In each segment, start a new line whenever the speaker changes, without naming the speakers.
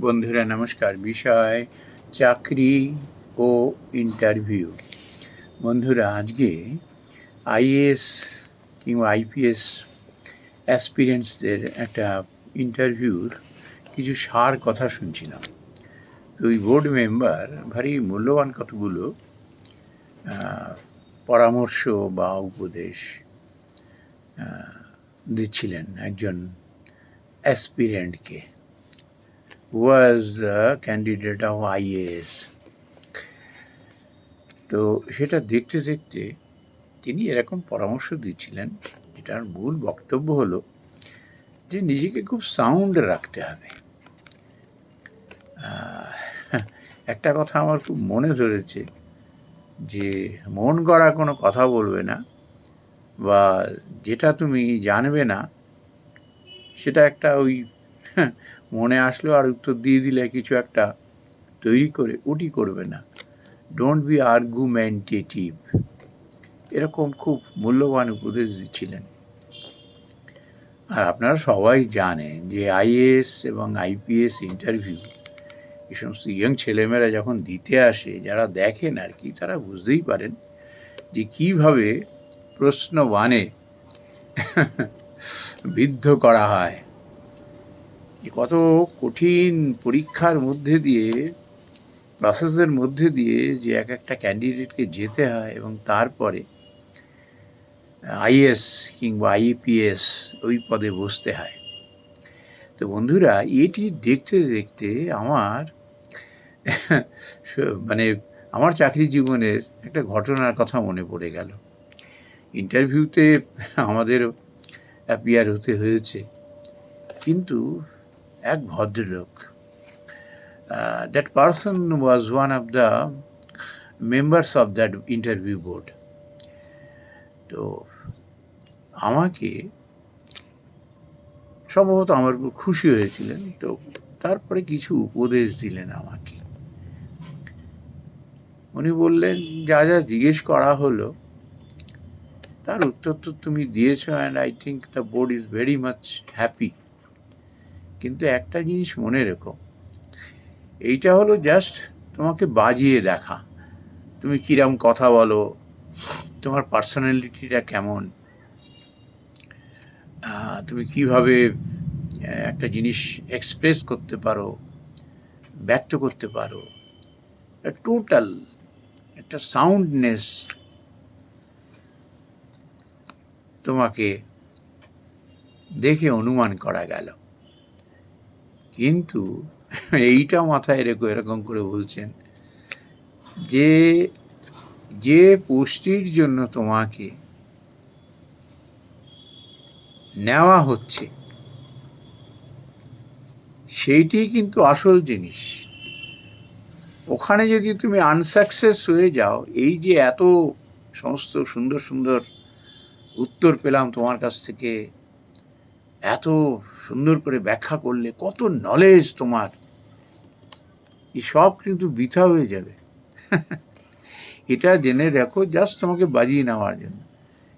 বন্ধুরা, নমস্কার। বিষয়, চাকরি ও ইন্টারভিউ বন্ধুরা, আজকে আইএএস কিংবা আইপিএস অ্যাসপিরিয়েন্সদের একটা ইন্টারভিউর কিছু সার কথা শুনছিলাম। তো ওই বোর্ড মেম্বার ভারী মূল্যবান কতগুলো পরামর্শ বা উপদেশ দিচ্ছিলেন একজন অ্যাসপিরেন্টকে was the candidate of IAS তো সেটা দেখতে দেখতে তিনি এরকম পরামর্শ দিচ্ছিলেন, যেটার মূল বক্তব্য হলো যে নিজেকে খুব সাউন্ড রাখতে হবে। একটা কথা আমার খুব মনে ধরেছে যে মন গড়া কোনো কথা বলবে না বা যেটা তুমি জানবে না, সেটা একটা ওই মনে আসলো আর উত্তর দিয়ে দিলে কিছু একটা তৈরি করে ওটি করবে না। ডোন্ট বি আর্গুমেন্টেটিভ এরকম খুব মূল্যবান উপদেশ দিচ্ছিলেন। আর আপনারা সবাই জানেন যে আইএএস এবং আইপিএস ইন্টারভিউ এই সমস্ত ইয়ং ছেলেমেয়েরা যখন দিতে আসে, যারা দেখেন আর কি, তারা বুঝতেই পারেন যে কীভাবে প্রশ্ন বানে বিদ্ধ করা হয়। যে কত কঠিন পরীক্ষার মধ্যে দিয়ে প্রসেসের মধ্যে দিয়ে যে এক একটা ক্যান্ডিডেটকে যেতে হয় এবং তারপরে, আইএস কিংবা আইপিএস ওই পদে বসতে হয়। তো বন্ধুরা, এটি দেখতে দেখতে আমার মানে আমার চাকরি জীবনের একটা ঘটনার কথা মনে পড়ে গেল। ইন্টারভিউতে আমাদের অ্যাপিয়ার হতে হয়েছে। কিন্তু এক ভদ্রলোক। That person was one of the members of that interview board তো আমাকে সম্ভবত আমার উপর খুশি হয়েছিলেন, তো তারপরে কিছু উপদেশ দিলেন আমাকে। উনি বললেন, যা যা জিজ্ঞেস করা হলো, তার উত্তর তো তুমি দিয়েছ and I think the board is very much happy কিন্তু একটা জিনিস মনে রেখো। এইটা হলো জাস্ট তোমাকে বাজিয়ে দেখা। তুমি কিরম কথা বলো, তোমার পার্সোনালিটিটা কেমন? তুমি কীভাবে একটা জিনিস এক্সপ্রেস করতে পারো, ব্যক্ত করতে পারো। টোটাল একটা সাউন্ডনেস তোমাকে দেখে অনুমান করা গেল। কিন্তু এইটা মাথায় রেখো এরকম করে বলছেন যে যে পুষ্টির জন্য তোমাকে নেওয়া হচ্ছে, সেইটি কিন্তু আসল জিনিস। ওখানে যদি তুমি আনসাকসেস হয়ে যাও, এই যে এত সমস্ত সুন্দর সুন্দর উত্তর পেলাম তোমার কাছ থেকে, এত সুন্দর করে ব্যাখ্যা করলে কত নলেজ তোমার। এই সব কিন্তু বৃথা হয়ে যাবে। এটা জেনে রাখো জাস্ট তোমাকে বাজিয়ে নেওয়ার জন্য।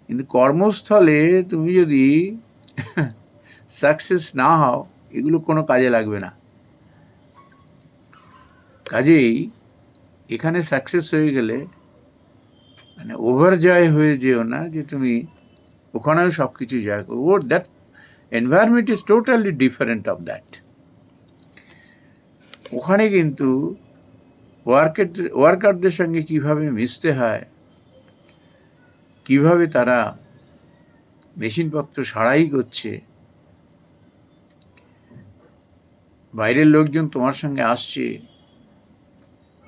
কিন্তু কর্মস্থলে তুমি যদি সাকসেস না হও, এগুলো কোনো কাজে লাগবে না। কাজেই এখানে সাকসেস হয়ে গেলে মানে ওভার জয় হয়ে যেও না যে তুমি ওখানেও সব কিছু জয় করো ওর that environment is totally different of that ওখানে কিন্তু ওয়ার্কের ওয়ার্কারদের সঙ্গে কীভাবে মিশতে হয়, কীভাবে তারা মেশিনপত্র সারাই করছে, বাইরের লোকজন তোমার সঙ্গে আসছে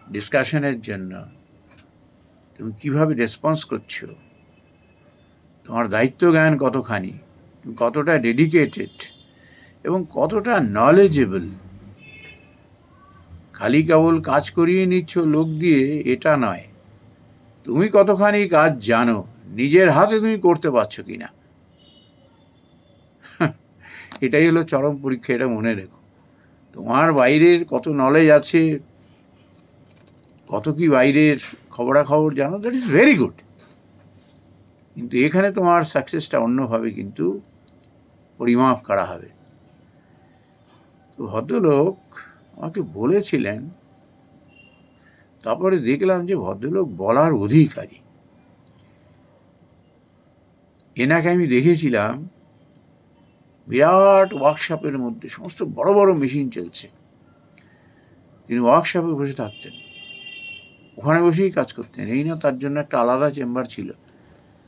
ডিসকাশনের জন্য, তুমি কীভাবে রেসপন্স করছ, তোমার দায়িত্ব জ্ঞান কতখানি? কতটা ডেডিকেটেড এবং কতটা নলেজেবল খালি কেবল কাজ করিয়ে নিচ্ছ লোক দিয়ে, এটা নয়। তুমি কতখানি কাজ জানো, নিজের হাতে তুমি করতে পারছ কি না এটাই হলো চরম পরীক্ষা, এটা মনে রেখো। তোমার বাইরের কত নলেজ আছে, কত কি বাইরের খবরাখবর জানো? দ্যাট ইজ ভেরি গুড কিন্তু এখানে তোমার সাকসেসটা অন্যভাবে কিন্তু পরিমাপ করা হবে। তো ভদ্রলোক আমাকে বলেছিলেন, তারপরে দেখলাম যে ভদ্রলোক বলার অধিকারী। এনাকে আমি দেখেছিলাম, বিরাট ওয়ার্কশপের মধ্যে, সমস্ত বড় বড় মেশিন চলছে। তিনি ওয়ার্কশপে বসে থাকতেন। ওখানে বসেই কাজ করতেন। এই না তার জন্য একটা আলাদা চেম্বার ছিল।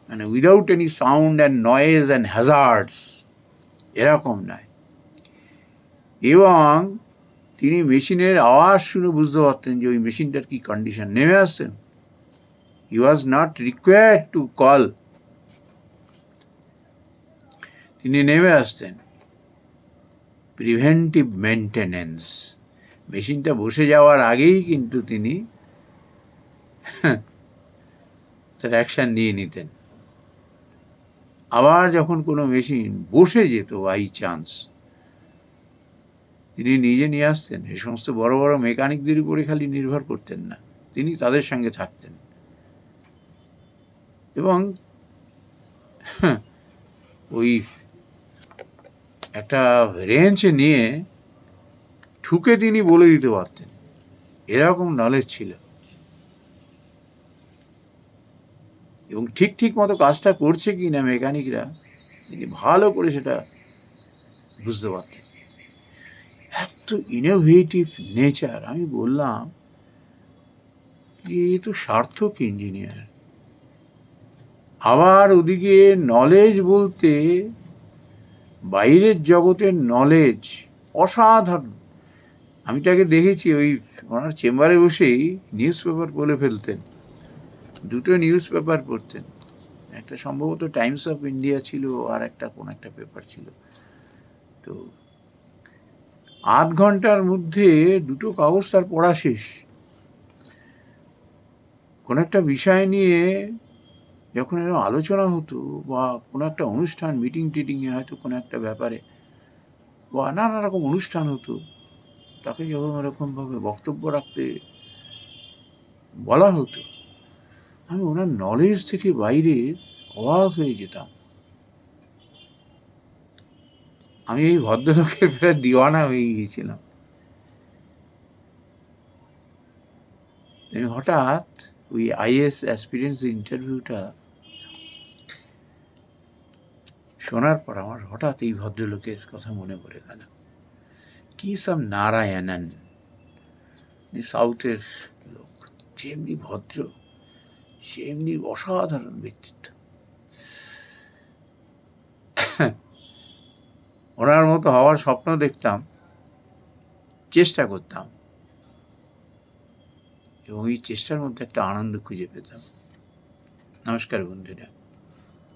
মানে without any sound and noise and hazards এরকম নয়। এবং তিনি মেশিনের আওয়াজ শুনে বুঝতে পারতেন যে ওই মেশিনটার কি কন্ডিশন নেমে আসতেন he was not required to call তিনি নেমে আসতেন প্রিভেন্টিভ মেনটেনেন্স মেশিনটা বসে যাওয়ার আগেই কিন্তু তিনি তার অ্যাকশান নিয়ে নিতেন। আবার যখন কোনো মেশিন বসে যেত বাই চান্স, তিনি নিজে নিয়ে আসতেন। এই সমস্ত বড় বড় মেকানিকদের উপরে খালি নির্ভর করতেন না। তিনি তাদের সঙ্গে থাকতেন। এবং ওই একটা রেঞ্চ নিয়ে ঠুকে তিনি বলে দিতে পারতেন। এরকম নলেজ ছিল। এবং ঠিক ঠিক মতো কাজটা করছে কি না মেকানিকরা, তিনি ভালো করে সেটা বুঝতে পারতেন। এত ইনোভেটিভ নেচার আমি বললাম এ তো সার্থক ইঞ্জিনিয়ার আবার ওদিকে নলেজ বলতে, বাইরের জগতের নলেজ অসাধারণ। আমি তাকে দেখেছি ওই ওনার চেম্বারে বসেই নিউজ পেপার বলে ফেলতেন। দুটো নিউজ পেপার পড়তেন। একটা সম্ভবত টাইমস অফ ইন্ডিয়া ছিল, আর একটা কোন একটা পেপার ছিল। তো আধ ঘণ্টার মধ্যে দুটো কাগজ তার পড়া শেষ। কোনো একটা বিষয় নিয়ে যখন এরকম আলোচনা হতো, বা কোনো একটা অনুষ্ঠান মিটিং টিটিংয়ে হয়তো কোনো একটা ব্যাপারে, বা নানা রকম অনুষ্ঠান হতো, তাকে যখন ওরকমভাবে বক্তব্য রাখতে বলা হতো আমি ওনার নলেজ থেকে বাইরে অবাক হয়ে যেতাম। আমি এই ভদ্রলোকের প্রায় দিওয়ানা হয়ে গিয়েছিলাম। আমি হঠাৎ ওই আইএস অ্যাসপিরিয়েন্স ইন্টারভিউটা শোনার পর আমার হঠাৎ এই ভদ্রলোকের কথা মনে পড়ে গেল। কি সব নারায়ণন সাউথের লোক, যেমনি ভদ্র। সেমনি অসাধারণ ব্যক্তিত্ব। ওনার মতো হওয়ার স্বপ্ন দেখতাম, চেষ্টা করতাম। এবং এই চেষ্টার মধ্যে একটা আনন্দ খুঁজে পেতাম। নমস্কার বন্ধুরা।